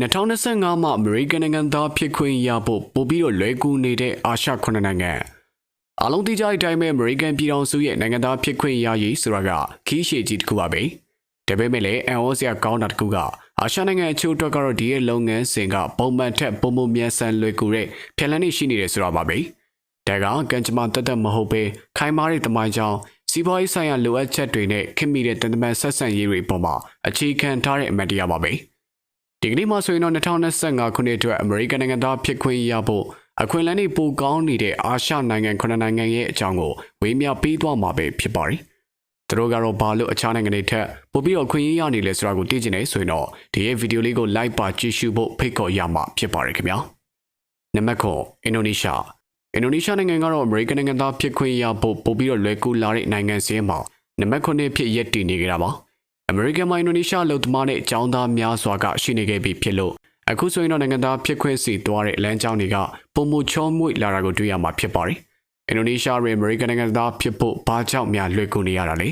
2025မှာအမေရိကန်နိုင်ငံသားဖြစ်ခွင့်ရဖို့ပို့ပြီးတော့လွယ်ကူနေတဲ့အာရှခုနှစ်နိုင်ငံအလုံးတိကျတဲ့အတိုင်းပဲအမေရိကန်ပြည်ထောင်စုရဲ့နိုင်ငံသားဖြစ်ခွင့်ရရေးဆိုတာကခီးရှည်ကြီးတစ်ခုပါပဲဒါပေမဲ့လည်းအန်အောစရာကောင်းတာတစ်ခုကအာရှနိုင်ငံအချို့အတွက်ကတော့ဒီရဲ့လုပ်ငန်းစဉ်ကပုံမှန်ထက်ပုံမှန်မြန်ဆန်လွယ်ကူတဲ့ဖြန့်လန်းနေရှိနေတယ်ဆိုတာပါပဲဒါကကံကြမ္မာတက်တက်မဟုတ်ပဲခိုင်မာတဲ့တမိုင်းကြောင်းစီးပွားရေးဆိုင်ရာလိုအပ်ချက်တွေနဲ့ခင်မိတဲ့တန်တမန်ဆက်ဆံရေးတွေပေါ်မှာအခြေခံထားတဲ့အမှတ်တရားပါပဲ။ ဒီကနေ့မှဆိုရင်တော့2025ခုနှစ်အတွက်အမေရိကန်နိုင်ငံသားဖြစ်ခွင့်ရဖို့အခွင့်အလမ်းတွေပိုကောင်းနေတဲ့အာရှနိုင်ငံခုနှစ်နိုင်ငံရဲ့အကြောင်းကိုဝေမျှပေးသွားမှာပဲဖြစ်ပါတယ်။သူတို့ကတော့ဘာလို့အခြားနိုင်ငံတွေထက်ပိုပြီးတော့အခွင့်အရေးရနေလဲဆိုတာကိုသိချင်နေဆိုရင်တော့ဒီရဲ့ဗီဒီယိုလေးကို like ပါကြည့်ရှုဖို့ဖိတ်ခေါ်ရမှာဖြစ်ပါတယ်ခင်ဗျာ။နံပါတ်9အင်ဒိုနီးရှားအင်ဒိုနီးရှားနိုင်ငံကတော့အမေရိကန်နိုင်ငံသားဖြစ်ခွင့်ရဖို့ပိုပြီးတော့လွယ်ကူလာတဲ့နိုင်ငံစင်းမှာနံပါတ်9ဖြစ်ရက်တည်နေကြတာပါ အမေရိကန်မှာအင်ဒိုနီးရှားလုံသမားနဲ့အကြောင်းသားများစွာကရှိနေခဲ့ပြီဖြစ်လို့အခုဆိုရင်တော့နိုင်ငံသားဖြစ်ခွင့်စီသွားတဲ့လမ်းကြောင်းတွေကပုံမချောမွေ့လာတာကိုတွေ့ရမှာဖြစ်ပါတယ်အင်ဒိုနီးရှားရဲ့အမေရိကန်နိုင်ငံသားဖြစ်ဖို့ဘာကြောင့်များလွယ်ကူနေရတာလဲ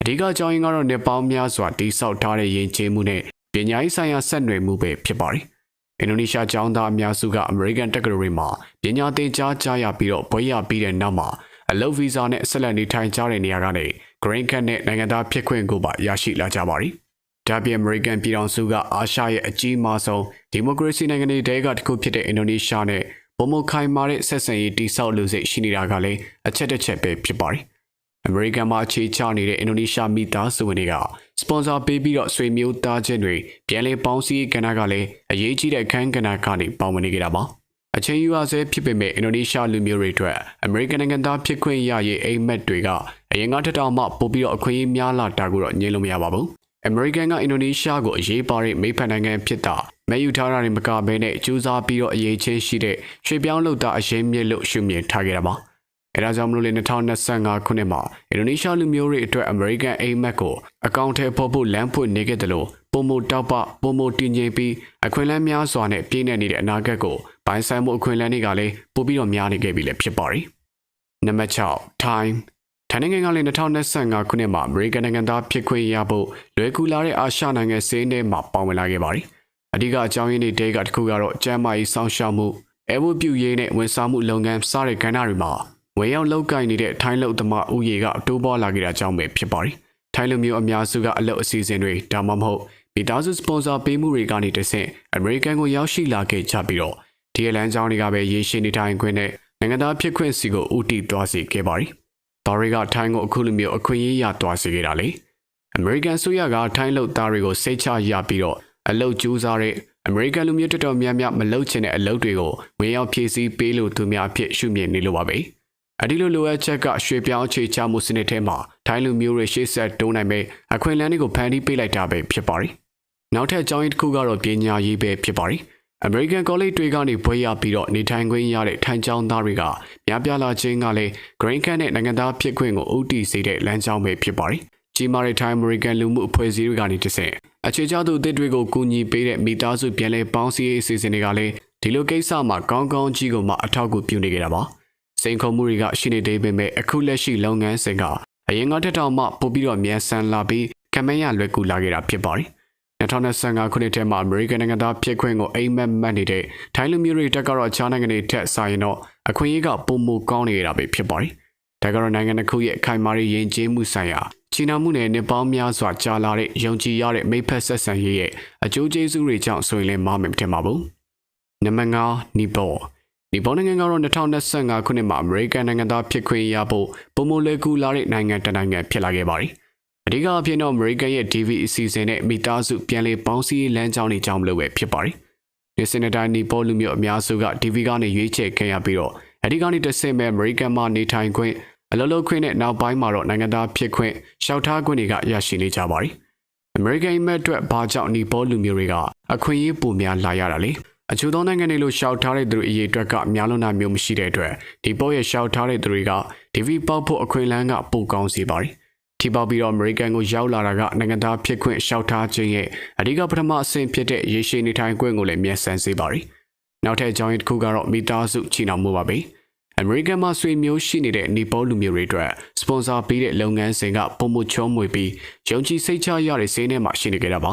အဓိကအကြောင်းရင်းကတော့နေပေါင်းများစွာတိစောက်ထားတဲ့ယဉ်ကျေးမှုနဲ့ပညာရေးဆိုင်ရာဆက်နွယ်မှုပဲဖြစ်ပါတယ်အင်ဒိုနီးရှားကျောင်းသားအများစုကအမေရိကန်တက္ကသိုလ်တွေမှာပညာသင်ကြားကြရပြီးတော့ဘွဲ့ရပြီးတဲ့နောက်မှာအလုပ်ဗီဇာနဲ့ဆက်လက်နေထိုင်ကြတဲ့နေရာကနေ Green Card နဲ့နိုင်ငံသားဖြစ်ခွင့်ကိုပါရရှိလာကြပါပြီ။ဒါပြင်အမေရိကန်ပြည်ထောင်စုကအာရှရဲ့အကြီးမားဆုံးဒီမိုကရေစီနိုင်ငံတွေတဲကတစ်ခုဖြစ်တဲ့အင်ဒိုနီးရှားနဲ့ပုံမခိုင်မာတဲ့ဆက်ဆံရေးတိဆောက်လို့စိတ်ရှိနေတာကလည်းအချက်တစ်ချက်ပဲဖြစ်ပါတယ်။အမေရိကန်မှာအခြေချနေတဲ့အင်ဒိုနီးရှားမိသားစုဝင်တွေကစပွန်ဆာပေးပြီးတော့ဆွေမျိုးသားချင်းတွေပြန်လည်ပေါင်းစည်းကဏ္ဍကလည်းအရေးကြီးတဲ့အခန်းကဏ္ဍကနေပေါဝင်နေကြတာပါ အချိန်ယူရဆဲဖြစ်ပေမဲ့အင်ဒိုနီးရှားလူမျိုးတွေအတွက်အမေရိကန်နိုင်ငံသားဖြစ်ခွင့်ရရေးအိမ်မက်တွေကအရင်ကထက်တောင်မှပိုပြီးတော့အခွင့်အရေးများလာတာကိုတော့ညှင်းလို့မရပါဘူးအမေရိကန်ကအင်ဒိုနီးရှားကိုအရေးပါတဲ့မိဖက်နိုင်ငံဖြစ်တာမဲယူထားတာတွေမကဘဲနဲ့ကြိုးစားပြီးတော့အရေးချင်းရှိတဲ့ရွှေပြောင်းလုပ်သားအရင်မြစ်လို့ရှုမြင်ထားကြတာပါအဲဒါကြောင့်မလို့လေ2025ခုနှစ်မှာအင်ဒိုနီးရှားလူမျိုးတွေအတွက်အမေရိကန်အိမ်မက်ကိုအကောင့်ထဲပေါ်ဖို့လမ်းဖွင့်နေခဲ့တယ်လို့ပုံမတောက်ပပုံမတင်ငိမ့်ပြီးအခွင့်အလမ်းများစွာနဲ့ပြည့်နေနေတဲ့အနာဂတ်ကို ဘိုင်းဆိုင်မှုအခွင့်အလမ်းတွေကလည်းပိုပြီးတော့များနေခဲ့ပြီလည်းဖြစ်ပါတယ်။နံပါတ်6 time ထိုင်းနိုင်ငံကလည်း2025ခုနှစ်မှာအမေရိကန်နိုင်ငံသားဖြစ်ခွင့်ရဖို့လွယ်ကူလာတဲ့အာရှနိုင်ငံစင်းထဲမှာပါဝင်လာခဲ့ပါတယ်။အဓိကအကြောင်းရင်းတွေတဲကတစ်ခုကတော့ကျန်းမာရေးစောင့်ရှောက်မှုအဲဝပြုရေးနဲ့ဝန်ဆောင်မှုလုပ်ငန်းစတဲ့ကဏ္ဍတွေမှာဝယ်ရောက်လောက်ကင်နေတဲ့ထိုင်းလူသမားဥယေကအတိုးပေါ်လာခဲ့တာကြောင့်ပဲဖြစ်ပါတယ်။ထိုင်းလူမျိုးအများစုကအလုပ်အစီအစဉ်တွေဒါမှမဟုတ်မိသားစုစပွန်ဆာပေးမှုတွေကနေတဆင့်အမေရိကန်ကိုရောက်ရှိလာခဲ့ကြပြီးတော့ ဒီလမ်းကြောင်းတွေကပဲရေရှည်နေထိုင်ခွင့်နဲ့နိုင်ငံသားဖြစ်ခွင့်စီကိုဥတီသွားစေခဲ့ပါတယ်။ဒါတွေကထိုင်းကိုအခုလိုမျိုးအခွင့်အရေးရသွားစေခဲ့တာလေ။အမေရိကန်ဆိုရကထိုင်းလူသားတွေကိုစိတ်ချရပြီးတော့အလုပ်ကြိုးစားတဲ့အမေရိကန်လူမျိုးတော်တော်များများမလုပ်ချင်တဲ့အလုပ်တွေကိုဝင်ရောက်ဖြည့်ဆည်းပေးလို့သူများအဖြစ်ရှုမြင်နေလို့ပါပဲ။အဒီလိုလိုအပ်ချက်ကရွှေပြောင်းအခြေချမှုစနစ်ထဲမှာထိုင်းလူမျိုးတွေရှေ့ဆက်တိုးနိုင်မဲ့အခွင့်အလမ်းတွေကိုဖန်တီးပေးလိုက်တာပဲဖြစ်ပါတယ်။နောက်ထပ်အကြောင်းရင်းတစ်ခုကတော့ပညာရေးပဲဖြစ်ပါတယ်။ American College တွေကနေဘွဲရပြီးတော့နေထိုင်ခွင့်ရတဲ့ထိုင်းကျောင်းသားတွေကများပြားလာခြင်းကလည်း Green Card နဲ့နိုင်ငံသားဖြစ်ခွင့်ကိုဦးတည်စေတဲ့လမ်းကြောင်းပဲဖြစ်ပါတယ်။ကြီးမားတဲ့ Thai American လူမှုအဖွဲ့အစည်းတွေကနေတဆင့်အခြေချသူအသစ်တွေကိုကူညီပေးတဲ့မိသားစုပြန်လည်ပေါင်းစည်းရေးအစီအစဉ်တွေကလည်းဒီလိုကိစ္စမှာကောင်းကောင်းကြီးကိုမှအထောက်အကူပြုနေကြတာပါ။စိန်ခေါ်မှုတွေကရှိနေသေးပေမဲ့အခုလက်ရှိလုပ်ငန်းစဉ်ကအရင်ကတက်တောင်မှပို့ပြီးတော့မြန်ဆန်လာပြီးကမန်းရလွယ်ကူလာခဲ့တာဖြစ်ပါတယ်။ 2025ခုနှစ်ထဲမှာအမေရိကန်နိုင်ငံသားဖြစ်ခွင့်ကိုအိမ်မက်မက်နေတဲ့ထိုင်းလူမျိုးတွေတက်ကတော့အခြားနိုင်ငံတွေထက်စာရင်တော့အခွင့်အရေးကပုံမကောင်းနေရတာပဲဖြစ်ပါတယ်။ဒါကတော့နိုင်ငံတစ်ခုရဲ့ခိုင်မာတဲ့ယဉ်ကျေးမှုဆိုင်ရာချီနာမှုနဲ့နှစ်ပေါင်းများစွာကြာလာတဲ့ယုံကြည်ရတဲ့မိဖက်ဆက်ဆံရေးရဲ့အကျိုးကျေးဇူးတွေကြောင့်ဆိုရင်လည်းမမယ်မထင်ပါဘူး။နံပါတ်5နီပေါ်နီပေါ်နိုင်ငံကတော့2025ခုနှစ်မှာအမေရိကန်နိုင်ငံသားဖြစ်ခွင့်ရဖို့ပုံမလွယ်ကူလာတဲ့နိုင်ငံတစ်နိုင်ငံဖြစ်လာခဲ့ပါတယ်။ အဓိကအဖြစ်တော့အမေရိကန်ရဲ့ DV အစီအစဉ်နဲ့မိသားစုပြန်လည်ပေါင်းစည်းလမ်းကြောင်းတွေကြောင့်မလို့ပဲဖြစ်ပါတယ်။ဒီစနေတိုင်းနီပေါ်လူမျိုးအများစုက DV ကနေရွေးချယ်ခဲ့ရပြီးတော့အဓိကနေတစ်ဆင့်ပဲအမေရိကန်မှာနေထိုင်ခွင့်အလုပ်လုပ်ခွင့်နဲ့နောက်ပိုင်းမှာတော့နိုင်ငံသားဖြစ်ခွင့်ရှောက်ထားခွင့်တွေကရရှိနေကြပါတယ်။ American မဲ့အတွက်ဘာကြောင့်နီပေါ်လူမျိုးတွေကအခွင့်အရေးပိုများလာရတာလဲ။အချို့သောနိုင်ငံတွေလို့ရှောက်ထားတဲ့သူတွေအရေးအတွက်ကများလွန်တာမျိုးမရှိတဲ့အတွက်ဒီပေါ်ရဲ့ရှောက်ထားတဲ့သူတွေက DV ပေါက်ဖို့အခွင့်အလမ်းကပိုကောင်းစေပါတယ်။ ထိပေါက်ပြီးတော့ American ကိုရောက်လာတာကနိုင်ငံသားဖြစ်ခွင့်ရှောက်ထားခြင်းရဲ့အဓိကပထမအဆင့်ဖြစ်တဲ့ရေရှည်နေထိုင်ခွင့်ကိုလည်းမြတ်ဆန်စေပါတယ်။နောက်ထပ်အကြောင်းရင်းတစ်ခုကတော့မိသားစုချီနှောင်မှုပါပဲ။ American မှာဆွေမျိုးရှိနေတဲ့နီပေါ်လူမျိုးတွေအတွက်စပွန်ဆာပေးတဲ့လုပ်ငန်းစဉ်ကပုံမှုချုံးမွေပြီးယုံကြည်စိတ်ချရတဲ့ဈေးနဲ့မှရှိနေကြတာပါ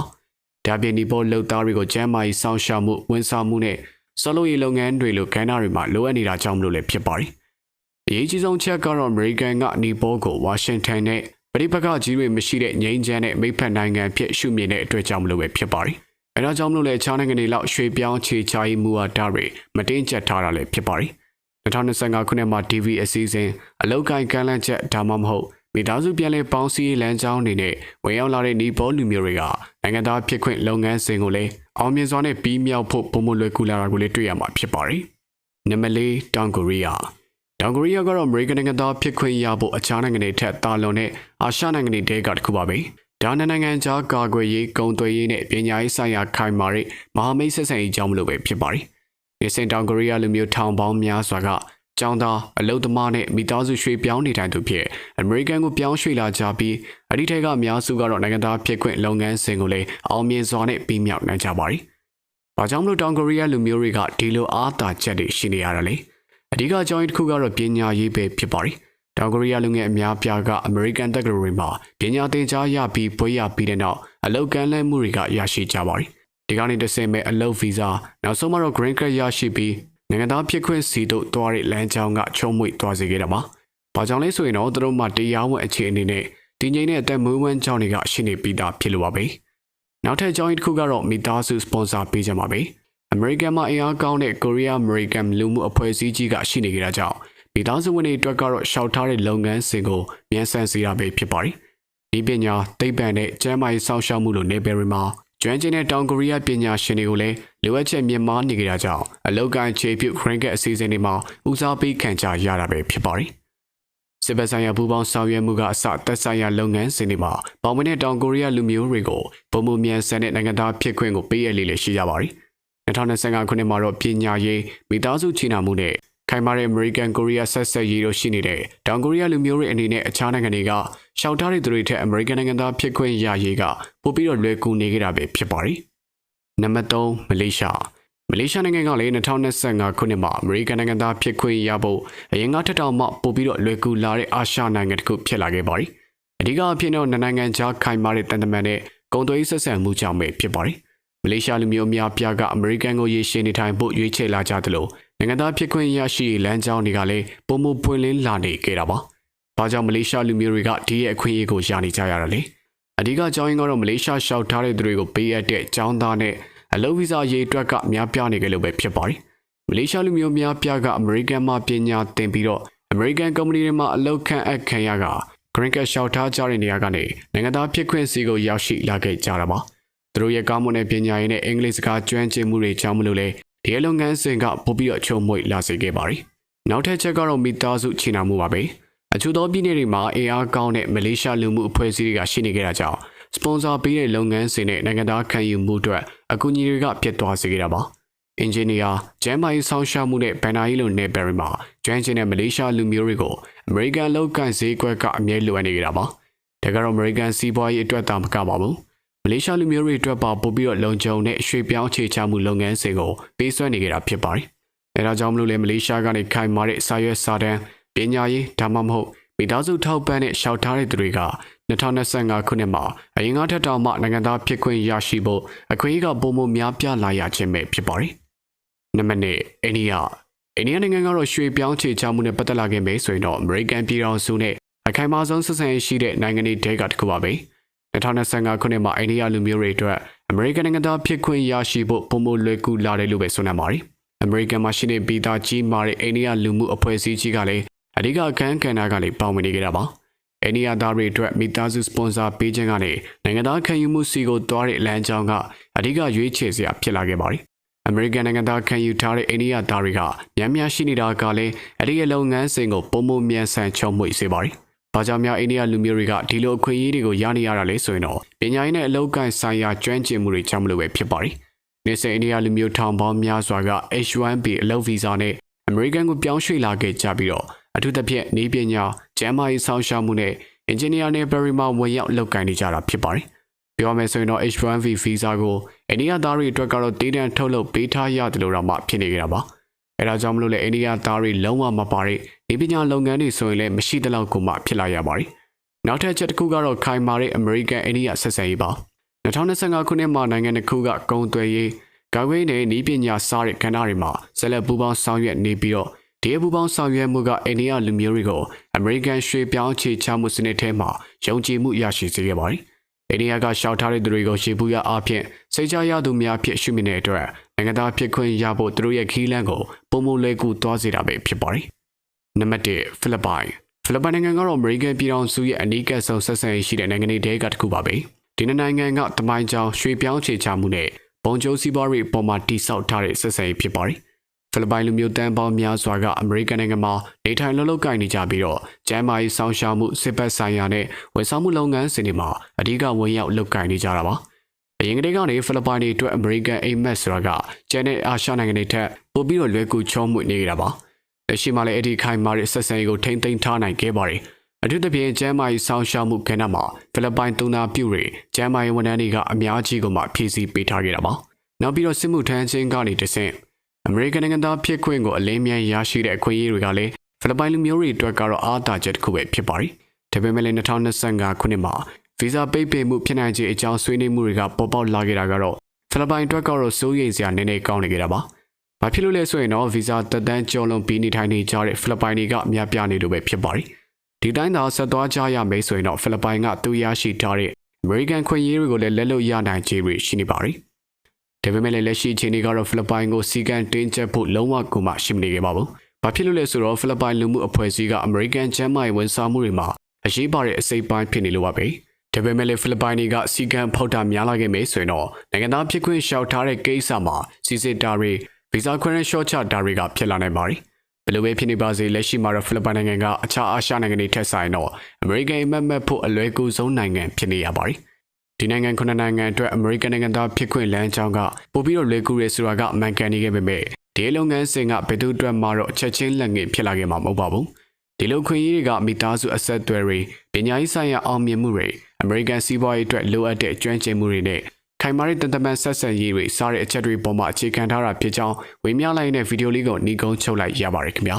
ဒါပြင်ဒီပေါ်လုပ်သားတွေကိုကျန်းမာရေးစောင့်ရှောက်မှုဝန်ဆောင်မှုနဲ့ဆော်လိုရေးလုပ်ငန်းတွေလိုကဏ္ဍတွေမှာလိုအပ်နေတာကြောင့်မလို့လည်းဖြစ်ပါတယ်။အရေးကြီးဆုံးချက်ကတော့အမေရိကန်ကနီပေါ်ကိုဝါရှင်တန်နဲ့ ပြည်ပကကြီးတွေမရှိတဲ့ငြိမ်းချမ်းတဲ့မိဖက်နိုင်ငံဖြစ်ရှုမြင်တဲ့အတွက်ကြောင့်မလို့ပဲဖြစ်ပါတယ်။အဲဒါကြောင့်မလို့လည်းခြားနိုင်ငံတွေလောက်ရွှေပြောင်းခြေချရေးမူဝါဒတွေမတင်းကျပ်ထားတာလည်းဖြစ်ပါတယ်။2025ခုနှစ်မှာ TV အစည်းအဝေးအလောက်ကင်ကမ်းလှမ်းချက်ဒါမှမဟုတ်မိသားစုပြန်လည်ပေါင်းစည်းရေးလမ်းကြောင်းအနေနဲ့ဝင်ရောက်လာတဲ့နီပေါ်လူမျိုးတွေကနိုင်ငံသားဖြစ်ခွင့်လုပ်ငန်းစဉ်ကိုလည်းအောင်မြင်စွာနဲ့ပြီးမြောက်ဖို့ပုံမလွယ်ကူလာတာကိုလည်းတွေ့ရမှာဖြစ်ပါတယ်။နံပါတ်၄တောင်ကိုရီးယား တောင်ကိုရီးယားကတော့အမေရိကန်နိုင်ငံသားဖြစ်ခွင့်ရဖို့အခြားနိုင်ငံတွေထက်သာလွန်တဲ့အာရှနိုင်ငံတွေတဲကတစ်ခုပါပဲ။ဒါနဲ့နိုင်ငံခြားကာကွယ်ရေးကုန်သွယ်ရေးနဲ့ပညာရေးဆိုင်ရာခိုင်မာတဲ့မဟာမိတ်ဆက်ဆံရေးကြောင့်မလို့ပဲဖြစ်ပါတယ်။ဒီစင်တောင်ကိုရီးယားလူမျိုးထောင်ပေါင်းများစွာကကျောင်းသားအလုပ်သမားနဲ့မိသားစုရွှေ့ပြောင်းနေထိုင်သူဖြစ်အမေရိကန်ကိုပြောင်းရွှေ့လာကြပြီးအဒီထဲကအများစုကတော့နိုင်ငံသားဖြစ်ခွင့်လုပ်ငန်းစဉ်ကိုလည်းအောင်မြင်စွာနဲ့ပြီးမြောက်နိုင်ကြပါတယ်။ဘာကြောင့်မလို့တောင်ကိုရီးယားလူမျိုးတွေကဒီလိုအားသာချက်တွေရှိနေရတာလဲ။ အဓိကအကြောင်းတစ်ခုကတော့ပညာရေးပဲဖြစ်ပါတယ်။တောင်ကိုရီးယားလူငယ်အများပြားကအမေရိကန်တက္ကသိုလ်တွေမှာပညာသင်ကြားရပြီးဘွေးရပြီးတဲ့နောက်အလောက်ကမ်းလှမ်းမှုတွေကရရှိကြပါတယ်။ဒီကနေ့တစ်ဆင့်မဲ့အလုပ်ဗီဇာနောက်ဆုံးမှာတော့ green card ရရှိပြီးနိုင်ငံသားဖြစ်ခွင့်စီတို့တွားတဲ့လမ်းကြောင်းကချုံမွေသွားစေခဲ့တာပါ။ဘာကြောင့်လဲဆိုရင်တော့သူတို့မှတရားဝင်အခြေအနေနဲ့ဒီငိမ့်တဲ့အသက်မွေးဝမ်းကြောင်းတွေကရှိနေပြီးသားဖြစ်လို့ပါပဲ။နောက်ထပ်အကြောင်းတစ်ခုကတော့မိသားစုစပွန်ဆာပေးကြမှာပဲ။ American မှာအင်အားကောင်းတဲ့ Korea American လူမှုအဖွဲ့အစည်းကြီးကရှိနေကြတာကြောင့်မိသားစုဝင်တွေအတွက်ကတော့ရှောက်ထားတဲ့လုပ်ငန်းစဉ်ကိုမြန်ဆန်စေရပဲဖြစ်ပါတယ်။ဒီပညာသိပ္ပံနဲ့ကျန်းမာရေးစောင့်ရှောက်မှုလိုနေပယ်တွေမှာကျွမ်းကျင်တဲ့တောင်ကိုရီးယားပညာရှင်တွေကိုလည်းလိုအပ်ချက်မြင့်မားနေကြတာကြောင့်အလောက်ကန်ခြေပြုတ်ခရင်ကက်အစီအစဉ်တွေမှာဦးစားပေးခံကြရတာပဲဖြစ်ပါတယ်။စစ်ဘက်ဆိုင်ရာပူးပေါင်းဆောင်ရွက်မှုကအစသက်ဆိုင်ရာလုပ်ငန်းစဉ်တွေမှာပေါဝင်တဲ့တောင်ကိုရီးယားလူမျိုးတွေကိုပုံမှုမြန်ဆန်တဲ့နိုင်ငံသားဖြစ်ခွင့်ကိုပေးရလေလေရှိကြပါတယ်။ 2025ခုနှစ်မှာတော့ပညာရေးမိသားစုချီနာမှုနဲ့ခိုင်မာတဲ့ American Korea ဆက်ဆက်ရေးတို့ရှိနေတဲ့တောင်ကိုရီးယားလူမျိုးတွေအနေနဲ့အခြားနိုင်ငံတွေကရှောက်ထားတဲ့သူတွေထက် American နိုင်ငံသားဖြစ်ခွင့်ရရေးကပိုပြီးတော့လွယ်ကူနေကြတာပဲဖြစ်ပါတယ်။နံပါတ်3မလေးရှားမလေးရှားနိုင်ငံကလည်း2025ခုနှစ်မှာ American နိုင်ငံသားဖြစ်ခွင့်ရဖို့အရင်ကထက်တောင်မှပိုပြီးတော့လွယ်ကူလာတဲ့အာရှနိုင်ငံတစ်ခုဖြစ်လာခဲ့ပါတယ်။အဓိကအဖြစ်တော့နိုင်ငံခြားခိုင်မာတဲ့တန်တမန်နဲ့ကုန်သွယ်ရေးဆက်ဆံမှုကြောင့်ပဲဖြစ်ပါတယ်။ မလေးရှားလူမျိုးများပြားကအမေရိကန်ကိုရေရှည်နေထိုင်ဖို့ရွေးချယ်လာကြသလိုနိုင်ငံသားဖြစ်ခွင့်ရရှိလမ်းကြောင်းတွေကလည်းပုံမပွင့်လင်းလာနေကြတာပါ။ဘာကြောင့်မလေးရှားလူမျိုးတွေကဒီရဲ့အခွင့်အရေးကိုရနေကြရတာလဲ။အဓိကအကြောင်းရင်းကတော့မလေးရှားရှောက်ထားတဲ့သူတွေကိုပေးအပ်တဲ့ចောင်းသားနဲ့အလုပ်ဗီဇာရေးအတွက်ကများပြားနေကြလို့ပဲဖြစ်ပါတယ်။မလေးရှားလူမျိုးများပြားကအမေရိကန်မှာပညာသင်ပြီးတော့အမေရိကန်ကုမ္ပဏီတွေမှာအလုပ်ခန့်အပ်ခံရက green card ရှောက်ထားကြတဲ့နေရာကနေနိုင်ငံသားဖြစ်ခွင့်စီကိုရောက်ရှိလာခဲ့ကြတာပါ။ သူတို့ရဲ့ကောင်းမွန်တဲ့ပညာရေးနဲ့အင်္ဂလိပ်စကားကျွမ်းကျင်မှုတွေကြောင့်မလို့လေဒီလုပ်ငန်းစဉ်ကပိုပြီးတော့ချုံမွေလာစေခဲ့ပါတယ်။နောက်ထပ်ချက်ကတော့မိသားစုချီနာမှုပါပဲ။အချို့သောပြည်နယ်တွေမှာအင်အားကောင်းတဲ့မလေးရှားလူမှုအဖွဲ့အစည်းတွေကရှိနေကြတာကြောင့်စပွန်ဆာပေးတဲ့လုပ်ငန်းစဉ်နဲ့နိုင်ငံသားခံယူမှုအတွက်အကူအညီတွေကပြတ်သွားစေခဲ့တာပါ။အင်ဂျင်နီယာဂျမ်မိုင်းဆောင်းရှားမှုနဲ့ဘန်နာရီလိုနယ်ပယ်ရီမှာကျွမ်းကျင်တဲ့မလေးရှားလူမျိုးတွေကိုအမေရိကန်လောက်ကန်ဈေးကွက်ကအမြဲလိုအပ်နေကြတာပါ။ဒါကတော့အမေရိကန်စီးပွားရေးအတွက်သာမကပါဘူး။ မလေးရှားလူမျိုးတွေအတွက်ပါပို့ပြီးတော့လုံခြုံတဲ့ရွှေပြောင်းခြေချမှုလုပ်ငန်းစဉ်ကိုပေးစွမ်းနေကြတာဖြစ်ပါတယ်။အဲဒါကြောင့်မလို့လေမလေးရှားကနေခိုင်မာတဲ့စာရွက်စာတမ်းပညာရေးဒါမှမဟုတ်မိသားစုထောက်ပံ့တဲ့ရှောက်ထားတဲ့သူတွေက2025ခုနှစ်မှာအရင်ကထက်တောင်မှနိုင်ငံသားဖြစ်ခွင့်ရရှိဖို့အခွင့်အရေးကပုံမများပြားလာရခြင်းပဲဖြစ်ပါတယ်။နံပါတ်1အိန္ဒိယအိန္ဒိယနိုင်ငံကတော့ရွှေပြောင်းခြေချမှုနဲ့ပတ်သက်လာခဲ့မယ်ဆိုရင်တော့အမေရိကန်ပြည်ထောင်စုနဲ့အခိုင်အမာဆုံးဆက်ဆံရေးရှိတဲ့နိုင်ငံတွေတဲကတစ်ခုပါပဲ 2025ခုနှစ်မှာအိန္ဒိယလူမျိုးတွေအတွက်အမေရိကန်နိုင်ငံသားဖြစ်ခွင့်ရရှိဖို့ပုံမလွယ်ကူလာတယ်လို့ပဲဆိုနိုင်ပါတယ်အမေရိကန်မှာရှိနေပြီးသားကြီးမားတဲ့အိန္ဒိယလူမှုအဖွဲ့အစည်းကြီးကလည်းအဓိကအခန်းကဏ္ဍကလည်းပါဝင်နေကြတာပါအိန္ဒိယသားတွေအတွက်မိသားစုစပွန်ဆာပေးခြင်းကနေနိုင်ငံသားခံယူမှုစီကိုတွားတဲ့လမ်းကြောင်းကအဓိကရွေးချယ်စရာဖြစ်လာခဲ့ပါတယ်အမေရိကန်နိုင်ငံသားခံယူထားတဲ့အိန္ဒိယသားတွေကမြန်မြန်ရှိနေတာကလည်းအဲ့ဒီရဲ့လုပ်ငန်းစဉ်ကိုပုံမမြန်ဆန်ချုံမွေစေပါတယ်။ ဘာကြောင့်များအိန္ဒိယလူမျိုးတွေကဒီလိုအခွင့်အရေးတွေကိုရနေရတာလဲဆိုရင်တော့ပညာရေးနဲ့အလုပ်ကိုင်ဆိုင်ရာကျွမ်းကျင်မှုတွေကြောင့်မလို့ပဲဖြစ်ပါတယ်။နေစဉ်အိန္ဒိယလူမျိုးထောင်ပေါင်းများစွာက H1B အလုပ်ဗီဇာနဲ့အမေရိကန်ကိုပြောင်းရွှေ့လာခဲ့ကြပြီးတော့အထူးသဖြင့်နေပညာကျန်းမာရေးဆောင်ရှားမှုနဲ့အင်ဂျင်နီယာနဲ့ဘယ်ရီမှာဝင်ရောက်လုပ်ကိုင်နေကြတာဖြစ်ပါတယ်။ပြောမယ်ဆိုရင်တော့ H1V visa ကိုအိန္ဒိယသားတွေအတွက်ကတော့တေးတန်းထုတ်လုပ်ပေးထားရတယ်လို့တော့မှဖြစ်နေကြတာပါ။ အဲဒါကြောင့်မလို့လေအိန္ဒိယသားတွေလုံးဝမပါတဲ့ဒီပညာလုပ်ငန်းတွေဆိုရင်လည်းမရှိသလောက်ကိုမှဖြစ်လာရပါတယ်။နောက်ထပ်ချက်တစ်ခုကတော့ခိုင်မာတဲ့ American အိန္ဒိယဆက်ဆံရေးပါ2025ခုနှစ်မှာနိုင်ငံတစ်ခုကကုံသွယ်ရေးကာကွယ်ရေးနဲ့ဤပညာစားတဲ့ကဏ္ဍတွေမှာဆက်လက်ပူးပေါင်းဆောင်ရွက်နေပြီးတော့ဒီအပူပေါင်းဆောင်ရွက်မှုကအိန္ဒိယလူမျိုးတွေကိုအမေရိကန်ရွှေပြောင်းအခြေချမှုစနစ်ထဲမှာယုံကြည်မှုရရှိစေခဲ့ပါတယ်။ အိန္ဒိယကရှောက်ထားတဲ့သူတွေကိုရှေ့ဘူးရအားဖြင့်စိတ်ချရသူများဖြစ်ရှုမြင်တဲ့အတွက်နိုင်ငံသားဖြစ်ခွင့်ရဖို့သူတို့ရဲ့ခီးလန်းကိုပုံမလဲကူသွားစေတာပဲဖြစ်ပါတယ်။နံပါတ်1ဖိလစ်ပိုင်ဖိလစ်ပိုင်နိုင်ငံကတော့အမေရိကန်ပြည်ထောင်စုရဲ့အနီးကပ်ဆုံးဆက်ဆံရေးရှိတဲ့နိုင်ငံတွေထဲကတစ်ခုပါပဲ။ဒီနိုင်ငံကတမိုင်းကြောင်ရွှေပြောင်းခြေချမှုနဲ့ဘုံကျိုးစီးပွားရေးအပေါ်မှာတိစောက်ထားတဲ့ဆက်ဆံရေးဖြစ်ပါတယ်။ ဖိလစ်ပိုင်လူမျိုးတန်းပေါင်းများစွာကအမေရိကန်နိုင်ငံမှာနေထိုင်လှုပ်လှုပ်ကိုင်နေကြပြီးတော့ကျန်းမာရေးစောင့်ရှောက်မှုစစ်ဘက်ဆိုင်ရာနဲ့ဝန်ဆောင်မှုလုပ်ငန်းစဉ်တွေမှာအဓိကဝင်ရောက်လုပ်ကိုင်နေကြတာပါ။အရင်ကတည်းကနေဖိလစ်ပိုင်တွေအတွက်အမေရိကန်အိမ်မက်ဆိုတာကကျန်တဲ့အာရှနိုင်ငံတွေထက်ပိုပြီးတော့လွယ်ကူချောမွေ့နေကြတာပါ။လက်ရှိမှာလည်းအဲ့ဒီခိုင်မာတဲ့ဆက်ဆံရေးကိုထိမ့်သိမ်းထားနိုင်ခဲ့ပါတယ်။အထူးသဖြင့်ကျန်းမာရေးစောင့်ရှောက်မှုကဏ္ဍမှာဖိလစ်ပိုင်သုံးသားပြုတွေကျန်းမာရေးဝန်ထမ်းတွေကအများကြီးကိုမှဖြည့်ဆည်းပေးထားခဲ့တာပါ။နောက်ပြီးတော့စစ်မှုထမ်းခြင်းကနေတဆင့် အမေရိကန်နိုင်ငံသားဖြစ်ခွင့်ကိုအလင်းမြန်ရရှိတဲ့အခွင့်အရေးတွေကလည်းဖိလစ်ပိုင်လူမျိုးတွေအတွက်ကတော့အားသာချက်တစ်ခုပဲဖြစ်ပါတယ်။ဒါပေမဲ့လည်း2025ခုနှစ်မှာဗီဇာပိတ်ပင်မှုဖြစ်နိုင်ခြေအကြောင်းဆွေးနွေးမှုတွေကပေါ်ပေါက်လာခဲ့တာကတော့ဖိလစ်ပိုင်အတွက်ကတော့စိုးရိမ်စရာနည်းနည်းကောင်းနေကြတာပါ။ဘာဖြစ်လို့လဲဆိုရင်တော့ဗီဇာတက်တန်းကျော်လွန်ပြီးနေထိုင်နေကြတဲ့ဖိလစ်ပိုင်တွေကများပြားနေလို့ပဲဖြစ်ပါတယ်။ဒီတိုင်းသာဆက်သွားကြရမယ်ဆိုရင်တော့ဖိလစ်ပိုင်ကသူရရှိထားတဲ့အမေရိကန်ခွင့်ရေးတွေကိုလည်းလက်လွတ်ရနိုင်ခြေတွေရှိနေပါတယ်။ ဒါပေမဲ့လည်းလက်ရှိအချိန်တွေကတော့ဖိလစ်ပိုင်ကိုစီကံတင်းကျပ်ဖို့လုံးဝကိုမှရှိမနေခဲ့ပါဘူး။ဘာဖြစ်လို့လဲဆိုတော့ဖိလစ်ပိုင်လူမှုအဖွဲ့အစည်းကအမေရိကန်ချမ်းမာရေးဝန်ဆောင်မှုတွေမှာအရေးပါတဲ့အစိပ်ပိုင်းဖြစ်နေလို့ပါပဲ။ဒါပေမဲ့လည်းဖိလစ်ပိုင်တွေကစီကံဖောက်တာများလာခဲ့မယ်ဆိုရင်တော့နိုင်ငံသားဖြစ်ခွင့်ရှောက်ထားတဲ့ကိစ္စမှာစီစစ်တာတွေဗီဇာခွင့်ရရှော့ချတာတွေကဖြစ်လာနိုင်ပါတယ်။ဘယ်လိုပဲဖြစ်နေပါစေလက်ရှိမှာတော့ဖိလစ်ပိုင်နိုင်ငံကအခြားအာရှနိုင်ငံတွေထက်ဆိုင်တော့အမေရိကန်အမတ်မတ်ဖို့အလွယ်ကူဆုံးနိုင်ငံဖြစ်နေရပါတယ်။ ဒီနိုင်ငံခုနှစ်နိုင်ငံအတွက်အမေရိကန်နိုင်ငံသားဖြစ်ခွင့်လမ်းကြောင်းကပိုပြီးတော့လွယ်ကူရဲဆိုတာကအမှန်ကန်နေခဲ့ပေမဲ့ဒီလုပ်ငန်းစဉ်ကဘယ်သူအတွက်မှတော့ချက်ချင်းလက်ငယ်ဖြစ်လာခဲ့မှာမဟုတ်ပါဘူး။ဒီလိုခွင့်ရေးတွေကမိသားစုအဆက်အသွယ်တွေပညာရေးဆိုင်ရာအောင်မြင်မှုတွေအမေရိကန်စီးပွားရေးအတွက်လိုအပ်တဲ့ကျွမ်းကျင်မှုတွေနဲ့ခိုင်မာတဲ့တန်တမန်ဆက်ဆံရေးတွေစားတဲ့အချက်တွေပေါ်မှာအခြေခံထားတာဖြစ်ကြောင်းဝေမျှလိုက်တဲ့ဗီဒီယိုလေးကိုညီကုန်းချုပ်လိုက်ရပါတယ်ခင်ဗျာ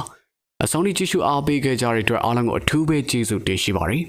အဆုံးထိကြည့်ရှုအားပေးခဲ့ကြတဲ့အတွက်အားလုံးကိုအထူးပဲကျေးဇူးတင်ရှိပါတယ်